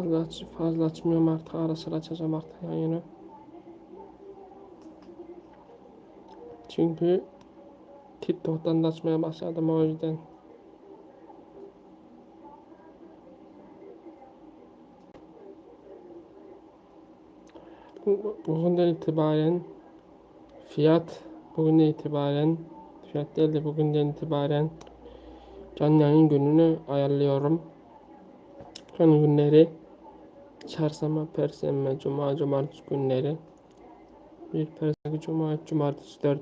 fazla aç, fazla açmıyorum artık. Ara sıra açacağım artık yayını. Çünkü TikTok'tan da açmaya başladım o yüzden. Bu- Bugünden itibaren fiyat bugünden itibaren fiyat değil de bugünden itibaren canlı yayın gününü ayarlıyorum. Canlı günleri çarşamba, perşembe, cuma, cumartesi günleri bir perşembe, cuma, cumartesi dört,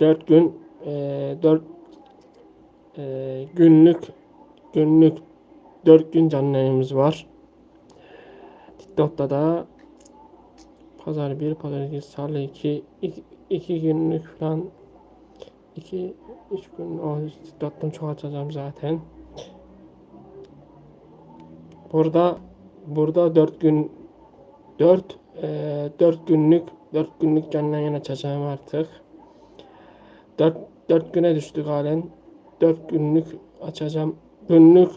dört gün eee dört eee, günlük günlük dört gün canlı yayınımız var. TikTok'ta da Pazar bir, pazar iki, salı iki, iki, iki günlük falan iki, üç gün o TikTok'tan çok açacağım zaten. Burada burada dört gün dört eee dört günlük dört günlük canlı yayın açacağım artık. Dört, dört güne düştük halen. Dört günlük açacağım. Günlük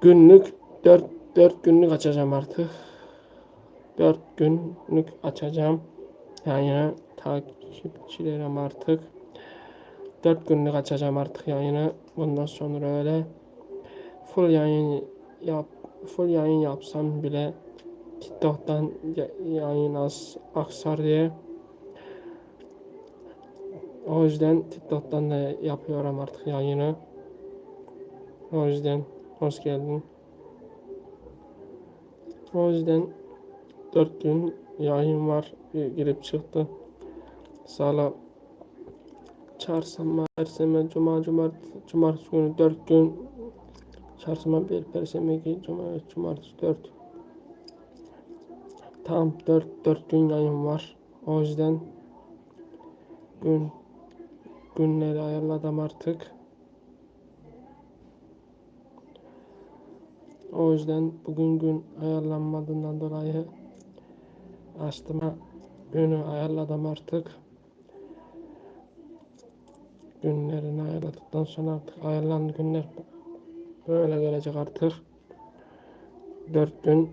günlük dört dört günlük açacağım artık. 4 günlük açacağım. Yani takipçilerim artık. 4 günlük açacağım artık yayını. Bundan sonra öyle full yayın yap full yayın yapsam bile TikTok'tan ya- yayın az aksar diye o yüzden TikTok'tan da yapıyorum artık yayını. O yüzden hoş geldin. O yüzden 4 gün yayın var. Girip çıktı. Salı, çarşamba, perşembe, cuma, cumartesi, cumartesi günü 4 gün. Çarşamba, bir, perşembe, iki, cuma, cumartesi 4. Tam 4, 4 gün yayın var. O yüzden gün günleri ayarladım artık. O yüzden bugün gün ayarlanmadığından dolayı açtım. Günü ayarladım artık. Günlerini ayarladıktan sonra artık ayarlandı günler böyle gelecek artık. 4 gün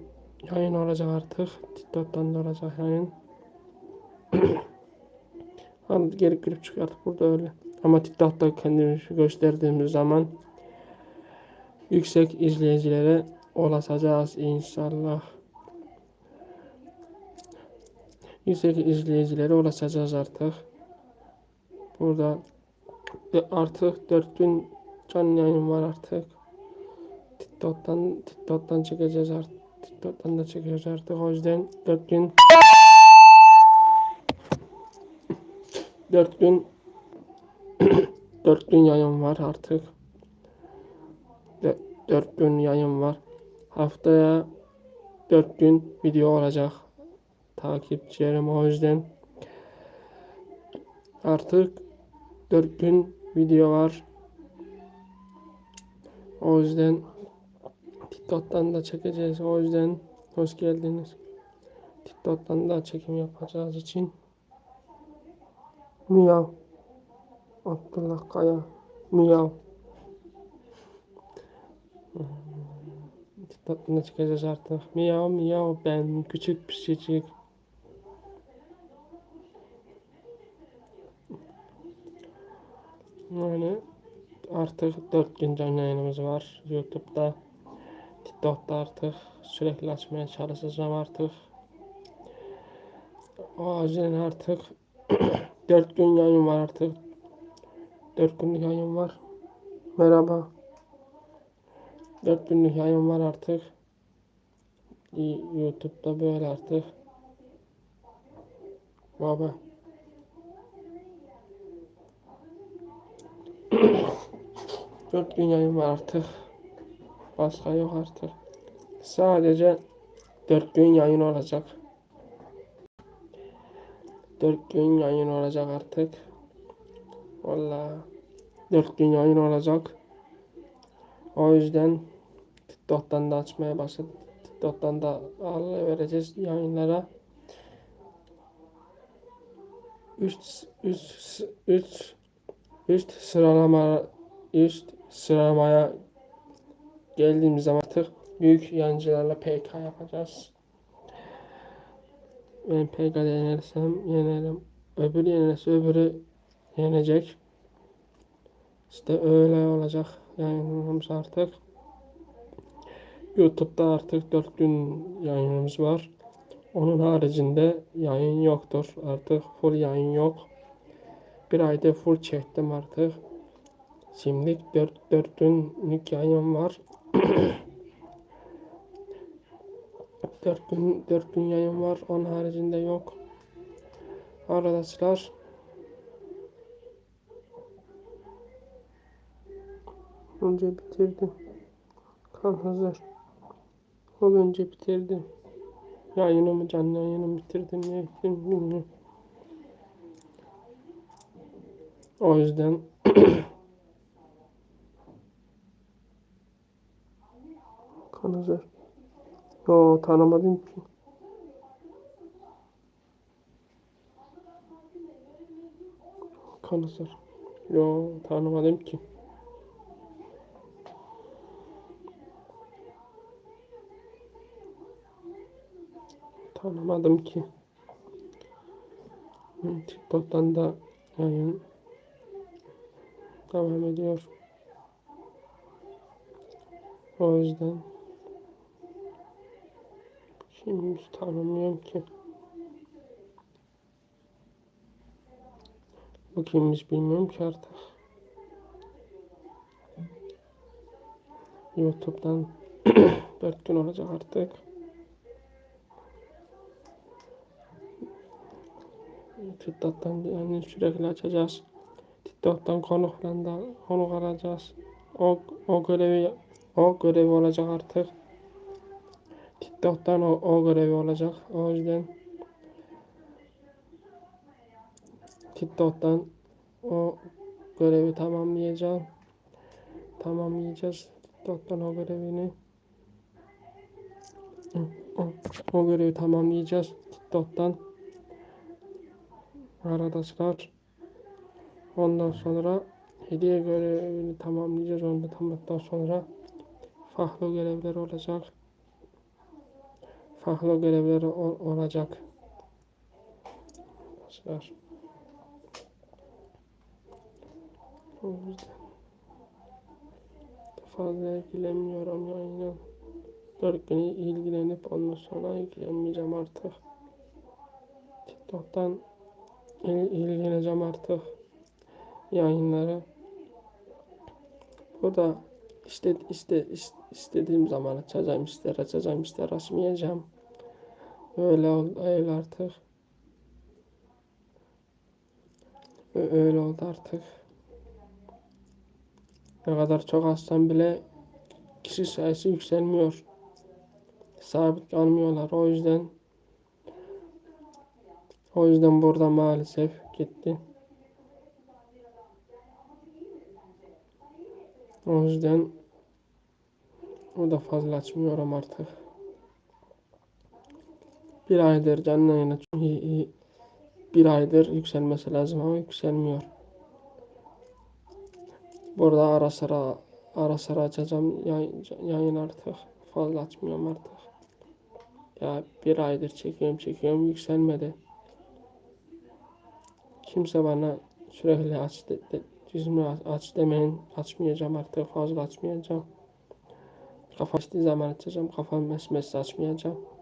yayın olacak artık. TikTok'tan da olacak yayın. Hadi geri girip çıkıyor artık burada öyle. Ama TikTok'ta kendimizi gösterdiğimiz zaman yüksek izleyicilere ulaşacağız inşallah. Yüksek izleyicilere ulaşacağız artık. Burada de- artık 4 gün canlı yayın var artık. TikTok'tan TikTok'tan çekeceğiz artık. TikTok'tan da çekeceğiz artık. O yüzden 4 gün 4 gün 4 gün yayın var artık. 4 gün yayın var. Haftaya 4 gün video olacak. Takipçilerim o yüzden artık 4 gün video var. O yüzden TikTok'tan da çekeceğiz. O yüzden hoş geldiniz. TikTok'tan da çekim yapacağız için. Miyav. Abdullah Kaya. Miyav. TikTok'tan da çıkacağız artık. Miyav miyav ben küçük pişecek. Yani artık 4 gün canlı yayınımız var YouTube'da. TikTok'ta artık sürekli açmaya çalışacağım artık. O yüzden artık 4 gün yayın var artık. 4 günlük yayın var. Merhaba. 4 günlük yayın var artık. Y- YouTube'da böyle artık. Baba. Dört gün yayın var artık. Başka yok artık. Sadece dört gün yayın olacak. Dört gün yayın olacak artık. Vallahi dört gün yayın olacak. O yüzden TikTok'tan da açmaya başladık. TikTok'tan da vereceğiz yayınlara. Üst, üst, üst, üst sıralama üst sıralamaya geldiğimiz zaman artık büyük yancılarla PK yapacağız. Ben PK yenersem yenerim. Öbürü yenilirse öbürü yenecek. İşte öyle olacak yayınımız artık. YouTube'da artık 4 gün yayınımız var. Onun haricinde yayın yoktur. Artık full yayın yok. Bir ayda full çektim artık. Şimdi 4, 4 günlük yayın var. 4 gün 4 gün yayın var. Onun haricinde yok. Arkadaşlar önce bitirdim. Kan hazır. O önce bitirdim. Yayınımı canlı yayınımı bitirdim. Ne ettim. O yüzden hazır. Yo tanımadım ki. Kan hazır. Yo tanımadım ki. Tanımadım ki. Hı, TikTok'tan da yayın devam ediyor. O yüzden şimdi tanımıyorum ki. Bu kimmiş bilmiyorum ki artık. YouTube'dan 4 gün olacak artık. TikTok'tan yani sürekli açacağız. TikTok'tan konuk falan da konuk alacağız. O, o görevi o görevi olacak artık. TikTok'tan o, o görevi olacak. O yüzden TikTok'tan o görevi tamamlayacağım. Tamamlayacağız TikTok'tan o görevini. O, o görevi tamamlayacağız TikTok'tan. Arkadaşlar. Ondan sonra hediye görevini tamamlayacağız. Onu tamamladıktan sonra farklı görevler olacak. Farklı görevler ol- olacak. Arkadaşlar. O yüzden fazla ilgilenmiyorum yayına. Dört gün ilgilenip ondan sonra ilgilenmeyeceğim artık. TikTok'tan il- ilgileneceğim artık yayınlara. Bu da işte işte is- istediğim zaman açacağım, ister açacağım, ister açmayacağım. Öyle oldu, öyle artık. Öyle oldu artık. Ne kadar çok açsam bile kişi sayısı yükselmiyor. Sabit kalmıyorlar. O yüzden o yüzden burada maalesef gitti. O yüzden o da fazla açmıyorum artık. Bir aydır canlı yayına bir aydır yükselmesi lazım ama yükselmiyor. Burada ara sıra ara sıra açacağım yayın, yayın artık. Fazla açmıyorum artık. Ya bir aydır çekiyorum çekiyorum yükselmedi. Kimse bana sürekli aç de, de, yüzümü aç, demeyin. Açmayacağım artık fazla açmayacağım. Kafa açtığı zaman açacağım. Kafam mesmesi açmayacağım.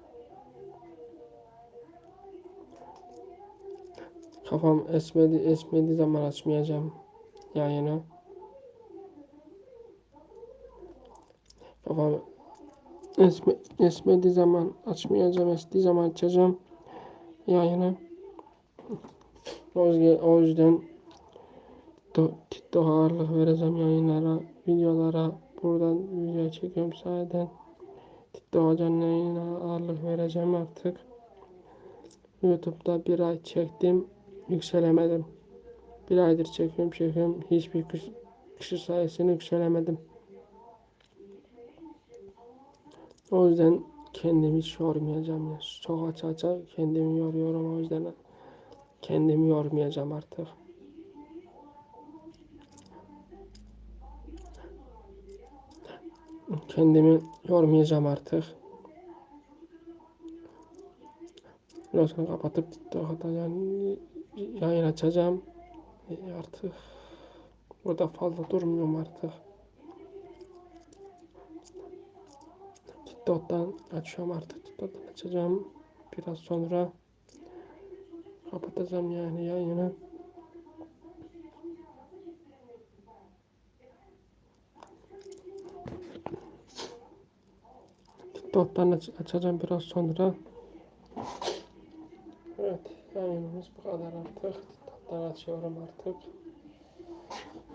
Kafam esmedi, esmediği zaman açmayacağım yayını. Kafam esme, esmediği zaman açmayacağım, estiği zaman açacağım yayını. O yüzden, TikTok'a ağırlık vereceğim yayınlara, videolara. Buradan video çekiyorum sayeden. TikTok'a canlı yayına ağırlık vereceğim artık. YouTube'da bir ay çektim, yükselemedim. Bir aydır çekiyorum çekiyorum, hiçbir kişi, kişi sayısını yükselemedim. O yüzden kendimi hiç yormayacağım ya. Çok aç aça kendimi yoruyorum o yüzden kendimi yormayacağım artık. Kendimi yormayacağım artık. Biraz kapatıp TikTok'ta yani yayın açacağım. E, Artık burada fazla durmuyorum artık. TikTok'tan açıyorum artık. TikTok'tan açacağım. Biraz sonra kapatacağım yani yayını. TikTok'tan aç- açacağım biraz sonra. Evet, yayınımız bu kadar artık. TikTok'tan açıyorum artık.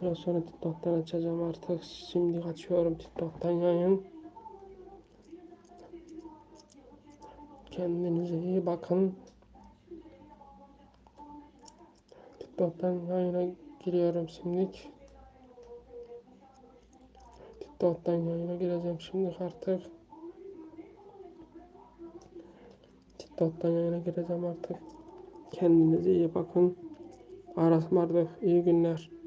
Biraz sonra TikTok'tan açacağım artık. Şimdi açıyorum TikTok'tan yayın. Kendinize iyi bakın. TikTok'tan yayına giriyorum şimdilik. TikTok'tan yayına gireceğim şimdi artık. TikTok'tan yayına gireceğim artık. Kendinize iyi bakın. Arasmardık. İyi günler.